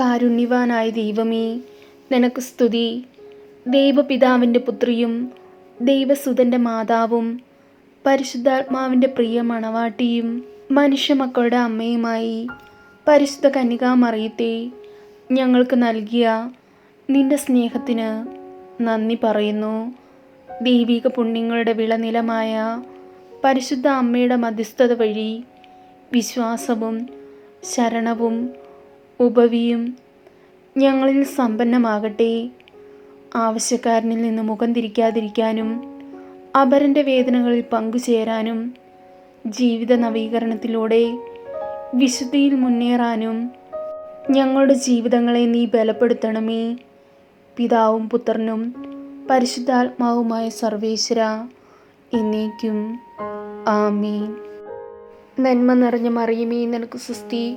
കാരുണ്യവാനായ ദൈവമേ നിനക്ക് സ്തുതി. ദൈവപിതാവിന്റെ പുത്രിയും ദൈവസുതന്റെ മാതാവും പരിശുദ്ധാത്മാവിന്റെ പ്രിയ മണവാട്ടിയും മനുഷ്യമക്കളുടെ അമ്മയുമായി പരിശുദ്ധ കന്യകാമറിയത്തെ ഞങ്ങൾക്ക് നൽകിയ നിന്റെ സ്നേഹത്തിന് നന്ദി പറയുന്നു. ദൈവിക പുണ്യങ്ങളുടെ വിളനിലമായ പരിശുദ്ധ അമ്മയുടെ മധ്യസ്ഥത വഴി വിശ്വാസവും ശരണവും ഉപവിയും. ഞങ്ങളിൽ സമ്പന്നമാകട്ടെ. ആവശ്യക്കാരനിൽ നിന്ന് മുഖം തിരിക്കാതിരിക്കാനും അപരന്റെ വേദനകളിൽ പങ്കുചേരാനും ജീവിത നവീകരണത്തിലൂടെ വിശുദ്ധിയിൽ മുന്നേറാനും ഞങ്ങളുടെ ജീവിതങ്ങളെ നീ ബലപ്പെടുത്തണമേ. പിതാവും പുത്രനും പരിശുദ്ധാത്മാവുമായ സർവേശ്വര എന്നേക്കും. ആമീൻ. നന്മ നിറഞ്ഞ മറിയുമേ നിനക്ക് സുസ്തി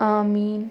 ആമീൻ